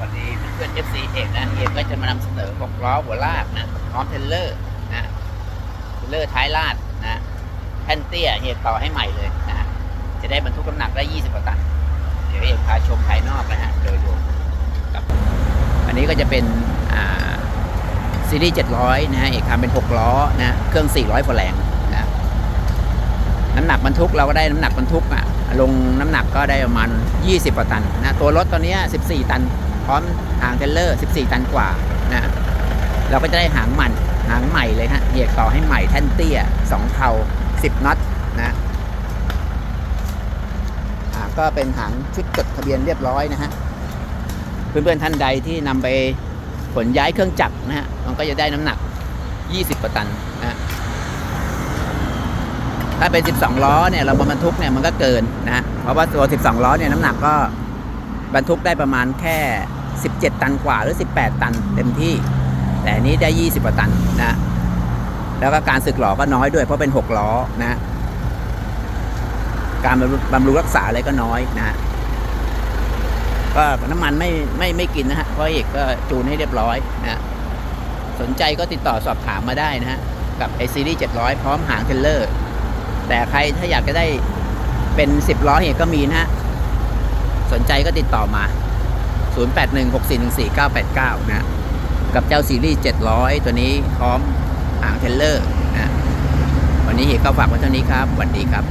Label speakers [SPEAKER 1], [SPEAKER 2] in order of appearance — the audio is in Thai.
[SPEAKER 1] วัสดีเพื่อนๆ FC เอกนะเอกก็จะมานำเสนอ6ล้อหัวลากนะพร้อมเทรลเลอร์นะเทรลเลอร์ท้ายลาดนะแท่นเตี้ยเอกต่อให้ใหม่เลยนะจะได้บรรทุกน้ำหนักได้ 20กว่าตันเดี๋ยวเอกพาชมภายนอกนะฮะโดยรวมครับอันนี้ก็จะเป็นอ่าซีรีส์700 นะฮะเอกทำเป็น 6 ล้อนะเครื่อง 400กว่าแรงนะน้ำหนักบรรทุกเราก็ได้น้ำหนักบรรทุกอะลงน้ำหนักก็ได้ประมาณ 20กว่าตันนะตัวรถตอนนี้ 14 ตัน พร้อมหางเทเลอร์ 14 ตันกว่านะเราก็จะได้หางมันหางใหม่เลยฮะเหยียกต่อให้ใหม่แท่นเตี้ย 2 เทา10 น็อตนะก็เป็นหางชุดจดทะเบียนเรียบร้อยนะฮะเพื่อนๆท่านใดที่นำไปขนย้ายเครื่องจักรนะฮะมันก็จะได้น้ำหนัก 20กว่าตันนะถ้าเป็น 12 ล้อเนี่ยเราบรรทุกเนี่ยมันก็เกินนะฮะเพราะว่าตัว 12 ล้อเนี่ยน้ำหนักก็ บรรทุกได้ประมาณแค่ 17 ตันกว่าหรือ 18 ตันเต็มที่ แต่นี้ได้ 20กว่าตันนะแล้วก็การสึกหล่อก็น้อยด้วยเพราะเป็น 6 ล้อนะการบำรุงรักษาอะไรก็น้อยนะก็น้ำมันไม่ไม่ไม่กินนะฮะเพราะเอกก็จูนให้เรียบร้อยนะสนใจก็ติดต่อสอบถามมาได้นะฮะกับไอซีรีส์700 พร้อมหางเทรลเลอร์ แต่ใครถ้าอยากจะได้เป็น 10 ล้อเนี่ยก็มีนะฮะ นใจก็ติดต่อมา 0816414989 นะ กับเจ้าซีรีส์ 700 ตัวนี้พร้อมหางเทเลอร์นะวันนี้เอกก็ฝากไว้เท่านี้ครับสวัสดีครับ